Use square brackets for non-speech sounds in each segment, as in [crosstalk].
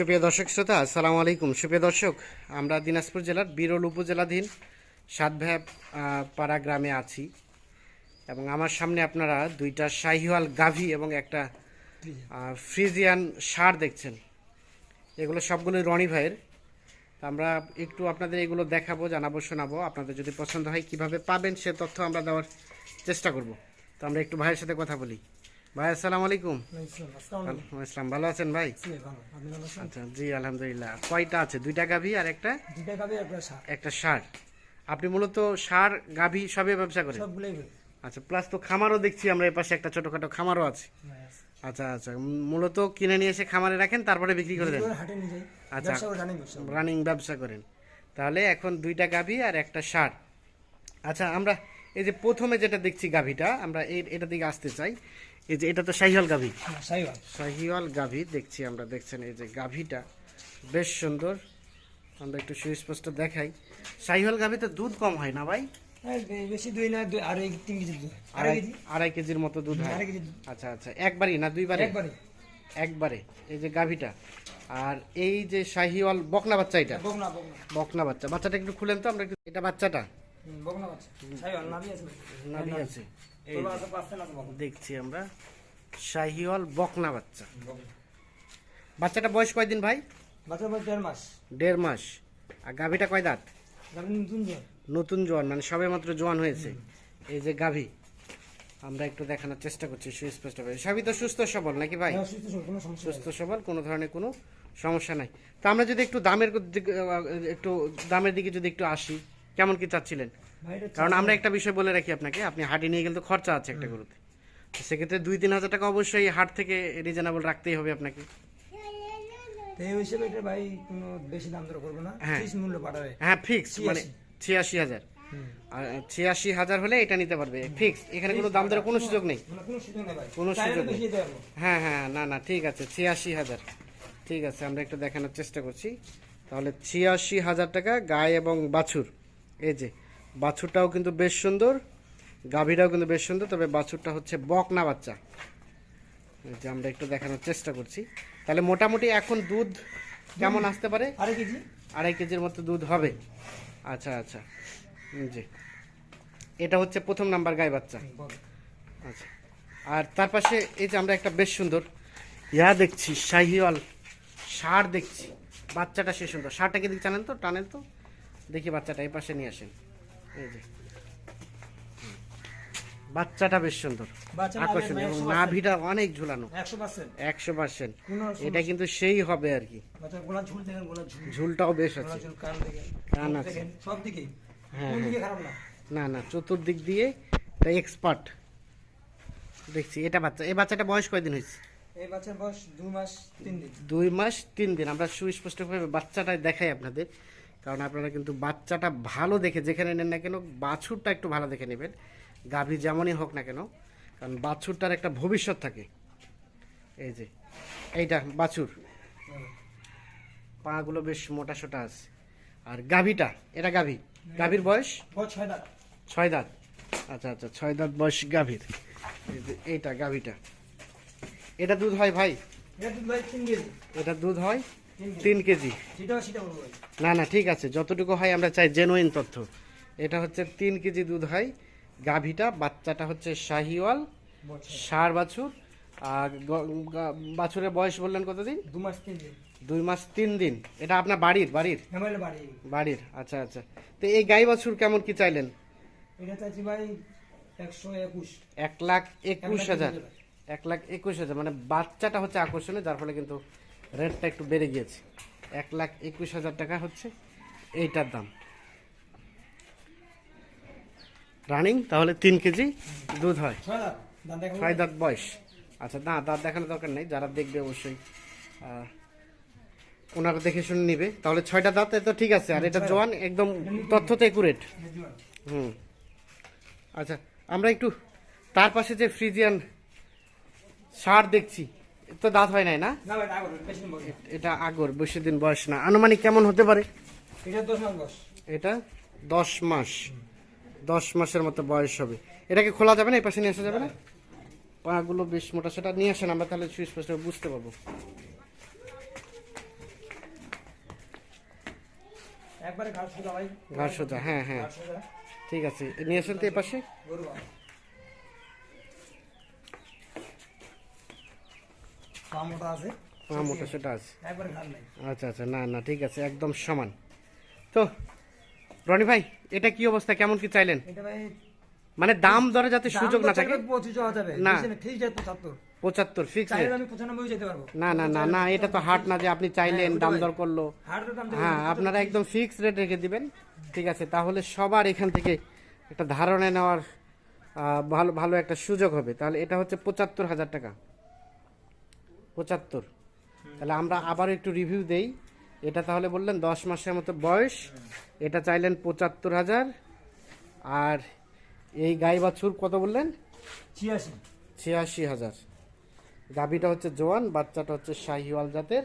সুপ্রিয় দর্শক শ্রোতা, আসসালামু আলাইকুম। সুপ্রিয় দর্শক, আমরা দিনাজপুর জেলার বিরল উপজেলাধীন সাতভ্যাব পাড়া গ্রামে আছি এবং আমার সামনে আপনারা দুইটা শাহিওয়াল গাভী এবং একটা ফ্রিজিয়ান সার দেখছেন। এগুলো সবগুলোই রনি ভাইয়ের। তা আমরা একটু আপনাদের এগুলো দেখাবো, জানাব, শোনাবো। আপনাদের যদি পছন্দ হয় কীভাবে পাবেন সে তথ্য আমরা দেওয়ার চেষ্টা করব। তো আমরা একটু ভাইয়ের সাথে কথা বলি। ভাই আসসালামু আলাইকুম। আসসালাম। ভালো আছেন ভাই? আচ্ছা জি আলহামদুলিল্লাহ। কয়টা আছে? দুইটা গাভী আর একটা? একটা সার। আপনি মূলত সার গাভী সবে ব্যবসা করেন? আচ্ছা প্লাস তো খামারও দেখছি আমরা এই পাশে একটা ছোটখাটো খামারও আছে। আচ্ছা আচ্ছা মূলত কিনে নিয়ে এসে খামারে রাখেন তারপরে বিক্রি করে দেন? আচ্ছা। রানিং ব্যবসা করেন। তাহলে এখন দুইটা গাভী আর একটা সার। আচ্ছা আমরা এই যে প্রথমে যেটা দেখছি গাভীটা আমরা এটা দিকে আসতে চাই। এই যে এটা তো শাহিওয়াল গাভী। হ্যাঁ, শাহিওয়াল। গাভী দেখছি আমরা দেখছেন এই যে গাভীটা বেশ সুন্দর। আমরা একটু সুস্পষ্ট দেখাই। শাহিওয়াল গাভীতে দুধ কম হয় না ভাই? বেশি দুই না আড়াই তিন কেজি দুধ। আড়াই কেজি? আড়াই কেজির মতো দুধ হয়। আচ্ছা আচ্ছা। একবারই না দুইবারে? একবারে একবারে। এই যে গাভীটা। আর এই যে শাহিওয়াল বকনা বাচ্চা এটা? বকনা বকনা। বকনা বাচ্চা। বাচ্চাটা একটু খুলেন তো আমরা একটু এটা বাচ্চাটা? দেখছি আমরা। শাহিওয়াল বকনা বাচ্চা। বাচ্চাটা বয়স কয়দিন ভাই? বাচ্চা বয়স দেড় মাস। দেড় মাস। আর গাভীটা কয় দাঁত? নতুন জোয়ান মানে সবে মাত্র জোয়ান হয়েছে। এই যে গাভী আমরা একটু দেখানোর চেষ্টা করছি সুস্পষ্ট ভাবে। সবই তো সুস্থ সবল নাকি ভাই? হ্যাঁ, সুস্থ সবল, কোনো সমস্যা সুস্থ সবল কোনো ধরনের কোনো সমস্যা নাই। তো আমরা যদি একটু দামের একটু দামের দিকে যদি একটু আসি কেমন কি চাচ্ছিলেন? কারণ আমরা একটা বিষয় বলে রাখি আপনাকে আপনি হাটে নিয়ে গেলে তো খরচা আছে একটা গরুতে। সেক্ষেত্রে দুই তিন হাজার টাকা অবশ্যই হাট থেকে রিজনেবল রাখতেই হবে আপনাকে। এই হিসেবে এটা ভাই কোনো বেশি দাম দর করব না। হ্যাঁ। মূল্য পাঠাবে। হ্যাঁ ফিক্স মানে ছিয়াশি হাজার। ছিয়াশি হাজার হলে এটা নিতে পারবে। ফিক্স এখানে কোনো দাম কোনো সুযোগ নেই। কোনো সুযোগ নেই হ্যাঁ হ্যাঁ না না ঠিক আছে ছিয়াশি হাজার। ঠিক আছে আমরা একটু দেখানোর চেষ্টা করছি। তাহলে ছিয়াশি হাজার টাকা গায়ে এবং বাছুর। এই যে বাছুরটাও কিন্তু বেশ সুন্দর গাভীরাও কিন্তু বেশ সুন্দর তবে বাছুরটা হচ্ছে বকনা বাচ্চা। যে আমরা একটু দেখানোর চেষ্টা করছি। তাহলে মোটামুটি এখন দুধ কেমন আসতে পারে? আড়াই কেজি। আড়াই কেজির মতো দুধ হবে। আচ্ছা আচ্ছা। জি এটা হচ্ছে প্রথম নাম্বার গায়ে বাচ্চা। আচ্ছা। আর তার পাশে এই যে আমরা একটা বেশ সুন্দর ইয়া দেখছি শাহিওয়াল সার দেখছি। বাচ্চাটা সে সুন্দর। সারটাকে দিক জানেন তো? টানেন তো? দেখি বাচ্চাটা এই পাশে নিয়ে আসেন। এই যে। বাচ্চাটা বেশ সুন্দর। আকর্ষণীয় এবং নাভিটা অনেক ঝুলানো। একশো পার্সেন্ট। এটা কিন্তু সেই হবে আর কি। ঝুলটাও বেশ আছে। কান আছে। হ্যাঁ, খারাপ না। না চতুর্দিক দিয়ে এটা এক্সপার্ট দেখছি এটা বাচ্চা এই বাচ্চাটা বয়স কয়দিন হয়েছে? দুই মাস তিন দিন। আমরা সুস্পষ্টভাবে বাচ্চাটা দেখাই আপনাদের। কারণ আপনারা কিন্তু বাচ্চাটা ভালো দেখে যেখানে নেন না কেন বাছুরটা একটু ভালো দেখে নেবেন। গাভী যেমনই হোক না কেন কারণ বাছুরটার একটা ভবিষ্যৎ থাকে। এই যে এইটা বাছুর। পাগুলো বেশ মোটা সোটা আছে। আর গাভীটা এটা গাভী? গাভীর বয়স? ছয় দাঁত। আচ্ছা আচ্ছা ছয় দাঁত বয়স গাভীর। এইটা গাভীটা। এটা দুধ হয় ভাই? এটা দুধ হয়? তিন কেজি। না না ঠিক আছে যতটুকু হয় আমরা চাই জেনুইন তথ্য। এটা হচ্ছে তিন কেজি দুধ হয় গাভীটা বাচ্চাটা হচ্ছে শাহিওয়াল। ষাঁড় বাছুর আর বাছুরের বয়স বললেন কতদিন? দু মাস তিন দিন। দুই মাস তিন দিন। এটা আপনার বাড়ির বাড়ির? বাড়ির আচ্ছা আচ্ছা। তো এই গাই বাছুর কেমন কি চাইলেন? এটা চাইছি ভাই একশো একুশ। এক লাখ একুশ হাজার। একুশ হাজার। এক লাখ একুশ হাজার মানে বাচ্চাটা হচ্ছে আকর্ষণীয় যার ফলে কিন্তু রেটটা একটু বেড়ে গিয়েছে। এক লাখ একুশ হাজার টাকা হচ্ছে এইটার দাম। রানিং তাহলে তিন কেজি দুধ হয়। ছয় দাঁত বয়স। আচ্ছা না দাঁত দেখানোর দরকার নেই যারা দেখবে অবশ্যই ওনারা দেখে শুনে নিবে। তাহলে ছয়টা দাঁত তো ঠিক আছে আর এটা জোয়ান একদম তথ্য তো একুরেট হুম। আচ্ছা আমরা একটু তার পাশে যে ফ্রিজিয়ান সার দেখছি তো দাঁত হয় নাই না? এটা আগর বেশি দিন বয়স না। আনুমানিক কেমন হতে পারে? এটা দশ মাস দশ মাসের মতো বয়স হবে। এটাকে খোলা যাবে না? এই পাশে নিয়ে আসা যাবে না? পাগুলো বেশ মোটা সেটা নিয়ে আসেন আমরা তাহলে সুস্পষ্ট বুঝতে পারব। ঘাট সোজা হ্যাঁ হ্যাঁ। ঠিক আছে নিয়ে আসেন তো এ পাশে। মোটা আছে? হ্যাঁ মোটা সেটা আছে। আচ্ছা আচ্ছা না না ঠিক আছে একদম সমান। তো রনি ভাই এটা কি অবস্থা? কেমন কি চাইলেন? মানে দাম দরে যাতে সুযোগ না থাকে? না। পঁচাত্তর। ফিক্স না না না না এটা তো হাট না যে আপনি চাইলেন হ্যাঁ, দাম দর করল। হ্যাঁ আপনারা একদম ফিক্স রেট রেখে দিবেন ঠিক আছে? তাহলে সবার এখান থেকে একটা ধারণা নেওয়ার ভালো ভালো একটা সুযোগ হবে। তাহলে এটা হচ্ছে পঁচাত্তর হাজার টাকা। পঁচাত্তর। তাহলে আমরা আবারও একটু রিভিউ দেই। এটা তাহলে বললেন দশ মাসের মতো বয়স। এটা চাইলেন পঁচাত্তর হাজার। আর এই গাই বাছুর কত বললেন? ছিয়াশি। ছিয়াশি হাজার। গাভীটা হচ্ছে জোয়ান বাচ্চাটা হচ্ছে শাহিওয়াল জাতের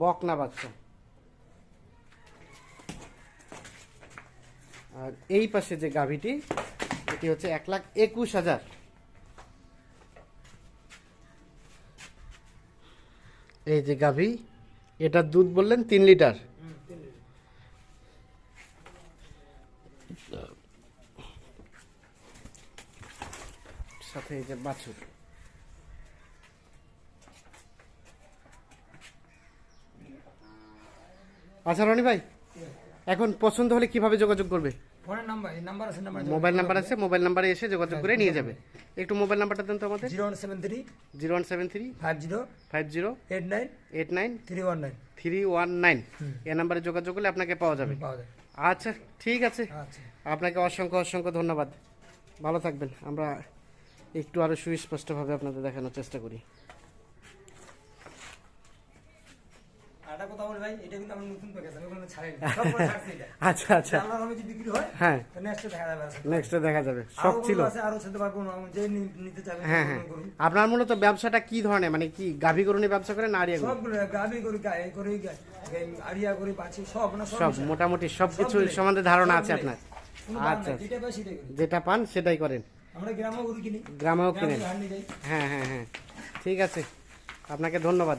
বকনা বাচ্চা। আর এই পাশে যে গাভীটি এটি হচ্ছে এক লাখ একুশ হাজার। এই যে গাভী, এটার দুধ বললেন তিন লিটার। সাথে এই যে বাছুর। আচ্ছা রনি ভাই, এখন পছন্দ হলে কীভাবে যোগাযোগ করবে? ফোনের নাম্বার এই নাম্বার আছে নাম্বার মোবাইল নাম্বার আছে মোবাইল নাম্বারে এসে যোগাযোগ করে নিয়ে যাবে। একটু মোবাইল নাম্বারটা দেন তো আমাদের। Zero one seven three zero one seven three five zero five zero eight nine eight nine three one nine. Three one nine. এ নাম্বারে যোগাযোগ করলে আপনাকে পাওয়া যাবে। আচ্ছা ঠিক আছে। আচ্ছা। আপনাকে অসংখ্য অসংখ্য ধন্যবাদ। ভালো থাকবেন। আমরা একটু আরও সুস্পষ্টভাবে আপনাদের দেখানোর চেষ্টা করি আরেকটা কথা বলি ভাই এটা কিন্তু আমার নতুন প্যাকেজ আমি কোনো ছাড়িনি [laughs] সব করে ছাড়ছি এটা। আচ্ছা আচ্ছা। যদি বিক্রি হয় হ্যাঁ। নেক্সটে দেখা যাবে আর। নেক্সটে দেখা যাবে। আরও ছিল। আছে আরও ছেড়ে পারব না যে নিতে চাবে হ্যাঁ হ্যাঁ। আপনার মূলত ব্যবসাটা কি ধরনের? মানে কি গাভী গরু নিয়ে ব্যবসা করেন আরিয়া গরু? সবগুলো গাবি করি গায়ে করি গা- গা- আরিয়া করি বাছি সব না সব সব মোটামুটি সব কিছু সম্বন্ধে ধারণা আছে আপনার। আচ্ছা যেটা পান সেটাই করেন। আমরা গ্রামেও গরু কিনি। গ্রামেও কিনেন। হ্যাঁ হ্যাঁ হ্যাঁ। ঠিক আছে। আপনাকে ধন্যবাদ।